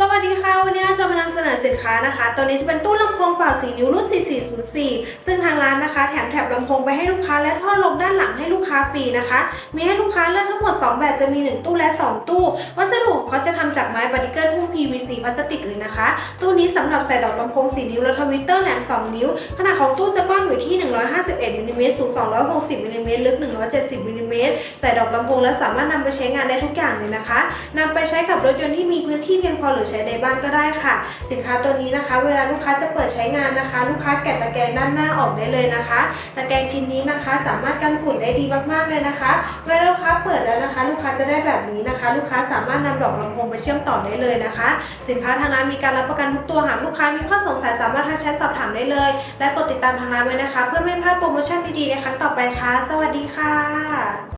สวัสดีค่ะ วันนี้จะมานำเสนอสินค้านะคะ ตัวนี้จะเป็นตู้ลำโพงเป่าสีนิ้วรุ่น 4404 ซึ่งทางร้านนะคะ แถมแถบลำโพงไปให้ลูกค้าและท่อลมด้านหลังให้ลูกค้าฟรีนะคะ มีให้ลูกค้าเลือกทั้งหมด 2 แบบจะมี 1 ตู้และ 2 ตู้ วัสดุของเขาจะทำจากไม้บาร์ติเกิลหุ้ม PVC พลาสติกเลยนะคะ ตู้นี้สำหรับใส่ดอกลำโพง 4 นิ้วและทวิตเตอร์แหลม 2 นิ้ว ขนาดของตู้จะกว้างอยู่ที่ 151มิลลิเมตรสูง 260มิลลิเมตรลึก 170มิลลิเมตรใส่ดอกลำโพงและสามารถนำไปใช้งานได้ทุกอย่างเลยนะคะนำไปใช้กับรถยนต์ที่มีพื้นที่เพียงพอหรือใช้ในบ้านก็ได้ค่ะ สินค้าตัวนี้นะคะ เวลาลูกค้าจะเปิดใช้งานนะคะ ลูกค้าแกะตะแกรงด้านหน้าออกได้เลยนะคะ ตะแกรงชิ้นนี้นะคะ สามารถกันฝุ่นได้ดีมากๆเลยนะคะ เวลาลูกค้าเปิดแล้วนะคะ ลูกค้าจะได้แบบนี้นะคะ ลูกค้าสามารถนำดอกลำโพงไปเชื่อมต่อได้เลยนะคะ สินค้าทางร้านมีการรับประกันทุกตัวหากลูกค้ามีข้อสงสัยสามารถทักแชทสอบถามได้เลย และกดติดตามทางร้านไว้นะคะ เพื่อไม่พลาดโปรโมชั่นดีๆในครั้งต่อไปค่ะ สวัสดีค่ะ